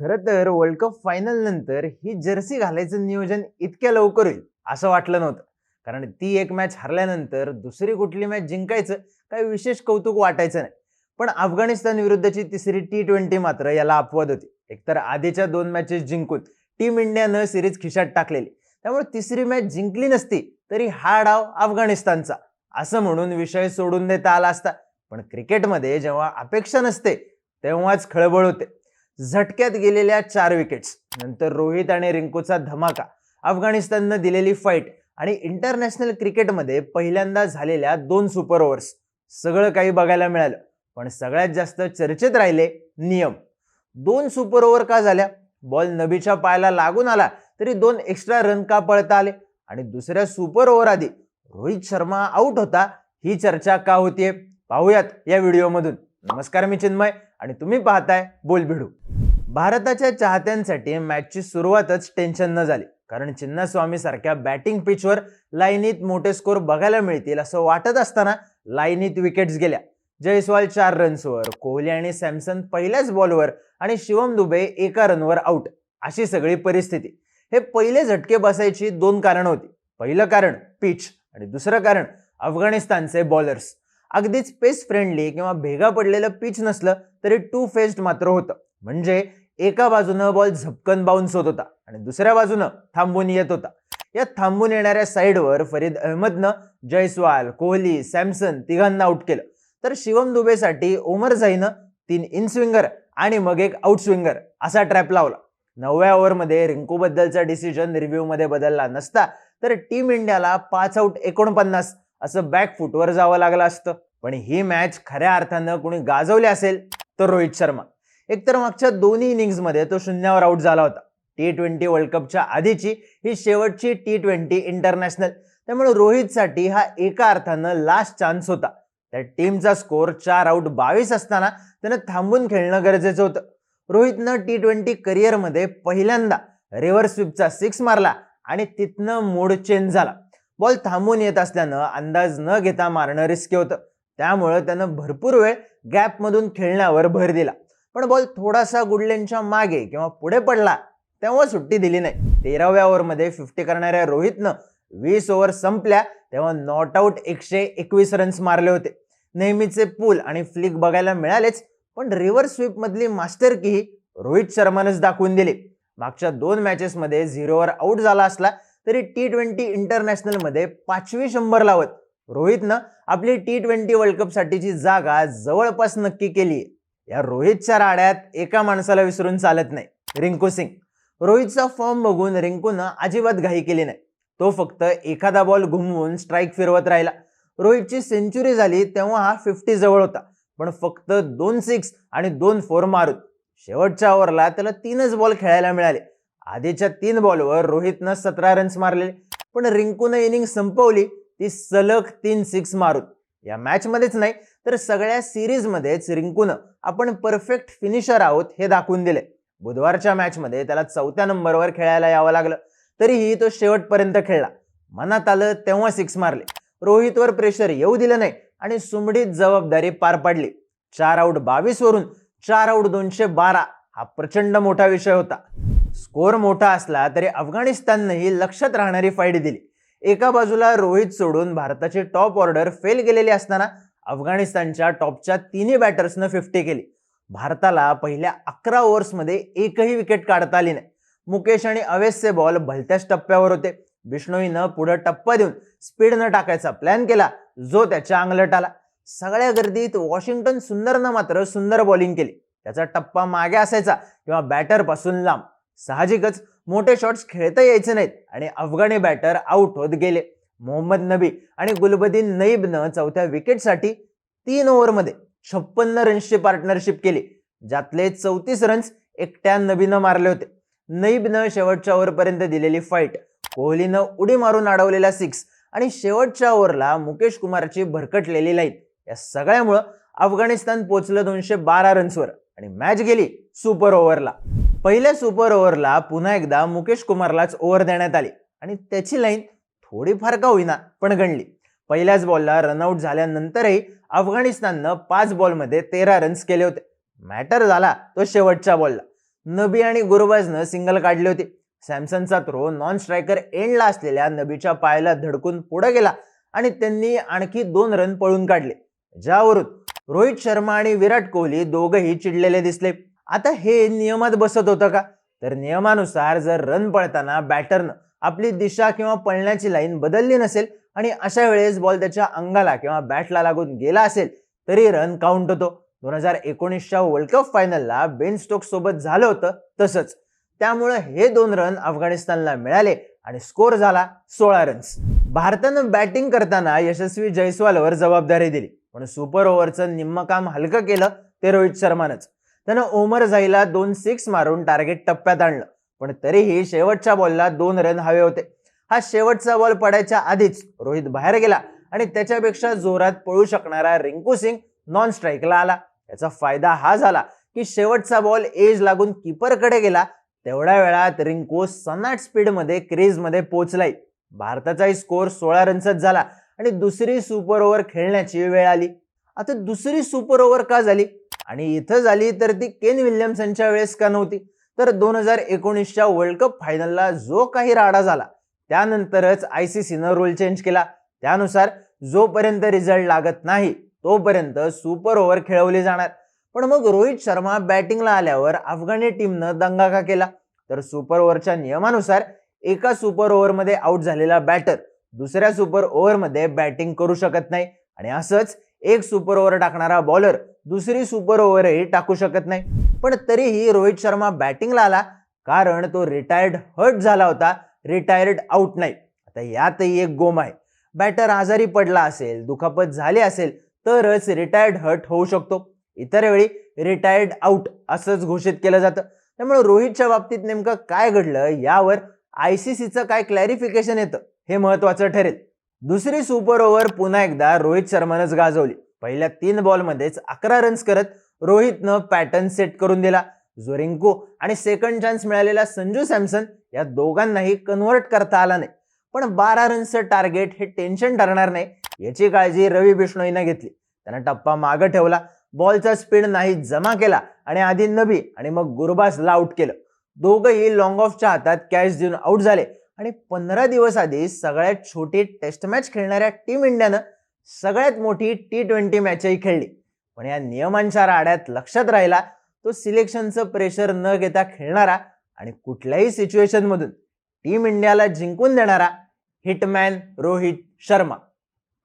खरं तर world cup final नंतर ही जर्सी घालायचं नियोजन इतक्या लवकर होईल असं वाटलं नव्हतं. कारण ती एक मॅच हरल्यानंतर दुसरी कुठली मॅच जिंकायचं काही विशेष कौतुक वाटायचं नाही. पण अफगाणिस्तान विरुद्धची तिसरी टी ट्वेंटी मात्र याला अपवाद होती. एकतर आधीच्या दोन मॅचेस जिंकून टीम इंडियानं सिरीज खिशात टाकलेली. त्यामुळे तिसरी मॅच जिंकली नसती तरी हा डाव अफगाणिस्तानचा असं म्हणून विषय सोडून देता आला असता. पण क्रिकेटमध्ये जेव्हा अपेक्षा नसते तेव्हाच खळबळ होते. झटक्यात गेलेल्या चार विकेट्स नंतर रोहित आणि रिंकूचा धमाका. अफगाणिस्ताननं दिलेली फाईट आणि इंटरनॅशनल क्रिकेटमध्ये पहिल्यांदा झालेल्या दोन सुपर ओव्हर्स सगळं काही बघायला मिळालं. पण सगळ्यात जास्त चर्चेत राहिले नियम. दोन सुपर ओव्हर का झाल्या? बॉल नबीच्या पायाला लागून आला तरी दोन एक्स्ट्रा रन का पळता आले? आणि दुसऱ्या सुपर ओव्हर आधी रोहित शर्मा आऊट होता ही चर्चा का होतीये? पाहूयात या व्हिडिओमधून नमस्कार मी चिन्मय आणि तुम्ही पाहताय बोल भिडू भारताच्या चाहत्यांसाठी मॅचची सुरुवातच टेन्शन न झाली. कारण चिन्नास्वामी सारख्या बॅटिंग पिचवर लाईनीत मोठे स्कोर बघायला मिळतील असं वाटत असताना लाईनीत विकेट्स गेल्या. जयस्वाल चार रन्सवर कोहली आणि सॅमसन पहिल्याच बॉलवर आणि शिवम दुबे एका रनवर आऊट अशी सगळी परिस्थिती. हे पहिले झटके बसायची दोन कारण होती. पहिलं कारण पिच आणि दुसरं कारण अफगाणिस्तानचे बॉलर्स अगदीच पेस फ्रेंडली किंवा भेगा पडलेलं पिच नसलं तरी टू फेस्ड मात्र होतं. म्हणजे एका बाजूनं बॉल झपकन बाउन्स होत होता आणि दुसऱ्या बाजूनं थांबून येत होता. या थांबून येणाऱ्या साईडवर फरीद अहमदनं जयस्वाल कोहली सॅमसन तिघांना आऊट केलं. तर शिवम दुबेसाठी ओमर झाईनं तीन इन स्विंगर आणि मग एक आउट स्विंगर असा ट्रॅप लावला. नवव्या ओव्हरमध्ये रिंकूबद्दलचा डिसिजन रिव्ह्यूमध्ये बदलला नसता तर टीम इंडियाला पाच आऊट एकोणपन्नास असं बॅक फुटवर जावं लागलं असतं. पण ही मॅच खऱ्या अर्थानं कुणी गाजवली असेल तर रोहित शर्मा. एकतर मागच्या दोन्ही इनिंग्समध्ये तो शून्यावर आऊट झाला होता. टी ट्वेंटी वर्ल्ड कपच्या आधीची ही शेवटची टी ट्वेंटी इंटरनॅशनल त्यामुळे रोहितसाठी हा एका अर्थानं लास्ट चान्स होता. त्या टीमचा स्कोर चार आऊट बावीस असताना त्यानं थांबून खेळणं गरजेचं होतं. रोहितनं टी ट्वेंटी करिअरमध्ये पहिल्यांदा रिव्हर्स स्वीपचा सिक्स मारला आणि तिथनं मूड चेंज झाला. बॉल थांबून येत असल्यानं अंदाज न घेता मारणं रिस्की होतं. त्यामुळं त्यानं भरपूर वेळ गॅपमधून खेळण्यावर भर दिला. पण बॉल थोडासा गुडलेनच्या मागे किंवा पुढे पडला तेव्हा सुट्टी दिली नाही. तेराव्या ओव्हरमध्ये फिफ्टी करणाऱ्या रोहितनं वीस ओव्हर संपल्या तेव्हा नॉट आऊट एकशे एकवीस रन्स मारले होते. नेहमीचे पूल आणि फ्लिक बघायला मिळालेच पण रिव्हर स्वीपमधली मास्टर की रोहित शर्मानंच दाखवून दिली. मागच्या दोन मॅचेसमध्ये झिरोवर आऊट झाला असला तरी टी ट्वेंटी इंटरनॅशनलमध्ये पाचवी शंभर लावत. रोहितनं आपली टी ट्वेंटी वर्ल्ड कपसाठीची जागा जवळपास नक्की केली या रोहितच्या राड्यात एका माणसाला विसरून चालत नाही रिंकू सिंग. रोहितचा फॉर्म बघून रिंकूनं अजिबात घाई केली नाही. तो फक्त एखादा बॉल घुमवून स्ट्राईक फिरवत राहिला. रोहितची सेंचुरी झाली तेव्हा हा फिफ्टी जवळ होता. पण फक्त दोन सिक्स आणि दोन फोर मारून शेवटच्या ओव्हरला त्याला तीनच बॉल खेळायला मिळाले. आधीच्या तीन बॉलवर रोहितनं सतरा रन्स मारले. पण रिंकूनं इनिंग संपवली ती सलग तीन सिक्स मारून. या मॅचमध्येच नाही तर सगळ्या सिरीजमध्येच रिंकूनं आपण परफेक्ट फिनिशर आहोत हे दाखवून दिले बुधवारच्या मॅचमध्ये त्याला चौथ्या नंबरवर खेळायला यावं लागलं. तरीही तो शेवटपर्यंत खेळला. मनात आलं तेव्हा सिक्स मारले. रोहितवर प्रेशर येऊ दिलं नाही आणि सुमडीत जबाबदारी पार पाडली. चार आऊट बावीस वरून चार आऊट दोनशे बारा हा प्रचंड मोठा विषय होता. स्कोर मोठा असला तरी अफगाणिस्ताननंही लक्षात राहणारी फाईट दिली. एका बाजूला रोहित सोडून भारताची टॉप ऑर्डर फेल गेलेली असताना अफगाणिस्तानच्या टॉपच्या तिन्ही बॅटर्सनं फिफ्टी केली. भारताला पहिल्या अकरा ओव्हर्समध्ये एकही विकेट काढता आली नाही. मुकेश आणि अवेसचे बॉल भलत्याच टप्प्यावर होते. बिष्णोईनं पुढे टप्पा देऊन स्पीडनं टाकायचा प्लॅन केला जो त्याच्या अंगलट आला. सगळ्या गर्दीत वॉशिंग्टन सुंदरनं मात्र सुंदर बॉलिंग केली. त्याचा टप्पा मागे असायचा किंवा बॅटरपासून लांब. साहजिकच मोठे शॉट्स खेळता यायचे नाहीत आणि अफगाणी बॅटर आऊट होत गेले. मोहम्मद नबी आणि गुलबदीन नईबनं चौथ्या विकेटसाठी तीन ओव्हरमध्ये छप्पन्न रन्सची पार्टनरशिप केली ज्यातले चौतीस रन्स एकट्या नबीनं मारले होते. नईबनं शेवटच्या ओव्हरपर्यंत दिलेली फाईट कोहलीनं उडी मारून अडवलेला सिक्स आणि शेवटच्या ओव्हरला मुकेश कुमारची भरकटलेली लाईन या सगळ्यामुळं अफगाणिस्तान पोचलं दोनशे बारा रन्सवर आणि मॅच गेली सुपर ओव्हरला. पहिल्या सुपर ओव्हरला पुन्हा एकदा मुकेश कुमारलाच ओव्हर देण्यात आली आणि त्याची लाईन थोडीफार का होईना पण गणली. पहिल्याच बॉलला रनआउट झाल्यानंतरही अफगाणिस्ताननं पाच बॉलमध्ये तेरा रन्स केले होते. मॅटर झाला तो शेवटच्या बॉलला नबी आणि गुरुबाजनं सिंगल काढली होती. सॅमसनचा थ्रो नॉन स्ट्रायकर एंडला असलेल्या नबीच्या पायाला धडकून पुढे गेला आणि त्यांनी आणखी दोन रन पळून काढले. ज्यावरून रोहित शर्मा आणि विराट कोहली दोघंही चिडलेले दिसले. आता हे नियमात बसत होतं का? तर नियमानुसार जर रन पळताना बॅटरनं आपली दिशा किंवा पळण्याची लाईन बदलली नसेल आणि अशा वेळेस बॉल त्याच्या अंगाला किंवा बॅटला लागून गेला असेल तरी रन काउंट होतो. दोन हजार एकोणीसच्या वर्ल्ड कप फायनलला बेन स्टोक सोबत झालं होतं तसंच. त्यामुळे हे दोन रन अफगाणिस्तानला मिळाले आणि स्कोर झाला सोळा रन्स भारतानं बॅटिंग करताना यशस्वी जयस्वालवर जबाबदारी दिली. पण सुपर ओव्हरचं निम्म काम हलकं केलं ते रोहित शर्मानंच. त्यानं ओमर झाईला दोन सिक्स मारून टार्गेट टप्प्यात आणलं. पण तरीही शेवटच्या बॉलला दोन रन हवे होते. हा शेवटचा बॉल पडायच्या आधीच रोहित बाहेर गेला आणि त्याच्यापेक्षा जोरात पळू शकणारा रिंकू सिंग नॉन स्ट्राईकला आला. याचा फायदा हा झाला की शेवटचा बॉल एज लागून कीपरकडे गेला. तेवढ्या वेळात रिंकू सनाट स्पीडमध्ये क्रीजमध्ये पोहोचलाय. भारताचाही स्कोअर सोळा रन्सच झाला आणि दुसरी सुपर ओव्हर खेळण्याची वेळ आली. आता दुसरी सुपर ओव्हर का झाली? आणि इथं झाली तर ती केन विल्यमसनच्या वेळेस का नव्हती? तर दोन हजार एकोणीसच्या वर्ल्ड कप फायनलला जो काही राडा झाला त्यानंतरच आय सी सीनं रूल चेंज केला. त्यानुसार जोपर्यंत रिझल्ट लागत नाही तोपर्यंत सुपर ओव्हर खेळवली जाणार. पण मग रोहित शर्मा बॅटिंगला आल्यावर अफगाणी टीमनं दंगा का केला. तर सुपर ओव्हरच्या नियमानुसार एका सुपर ओव्हरमध्ये आउट झालेला बॅटर दुसऱ्या सुपर ओव्हरमध्ये बॅटिंग करू शकत नाही. आणि असंच एक सुपर ओव्हर टाकणारा बॉलर दुसरी सुपर ओव्हरही टाकू शकत नाही. पण तरीही रोहित शर्मा बॅटिंगला आला कारण तो रिटायर्ड हर्ट झाला होता. रिटायर्ड आउट नाही. आता यातही एक गोम आहे. बॅटर आजारी पडला असेल दुखापत झाली असेल तरच रिटायर्ड हर्ट होऊ शकतो. इतर वेळी रिटायर्ड आउट असंच घोषित केलं जातं. त्यामुळे रोहितच्या बाबतीत नेमकं काय घडलं यावर आय सी सीचं काय क्लॅरिफिकेशन येतं हे महत्वाचं ठरेल. दुसरी सुपर ओव्हर पुन्हा एकदा रोहित शर्मानंच गाजवली. पहिल्या तीन बॉलमध्येच अकरा रन्स करत रोहितनं पॅटर्न सेट करून दिला. जो रिंकू आणि सेकंड चान्स मिळालेला संजू सॅमसन या दोघांनाही कन्व्हर्ट करता आला नाही. पण बारा रन्सचं टार्गेट हे टेन्शन ठरणार नाही याची काळजी रवी बिष्णोईनं घेतली. त्यानं टप्पा मागं ठेवला बॉलचा स्पीड नाही जमा केला आणि आधी नबी आणि मग गुरबासला आउट केलं. दोघंही लॉंग ऑफच्या हातात कॅच देऊन आउट झाले आणि पंधरा दिवस आधी सगळ्यात छोटी टेस्ट मॅच खेळणाऱ्या टीम इंडियानं सगळ्यात मोठी टी ट्वेंटी मॅचही खेळली. पण या नियमांच्या राड्यात लक्षात राहिला तो सिलेक्शनचं प्रेशर न घेता खेळणारा आणि कुठल्याही सिच्युएशनमधून टीम इंडियाला जिंकून देणारा हिटमॅन रोहित शर्मा.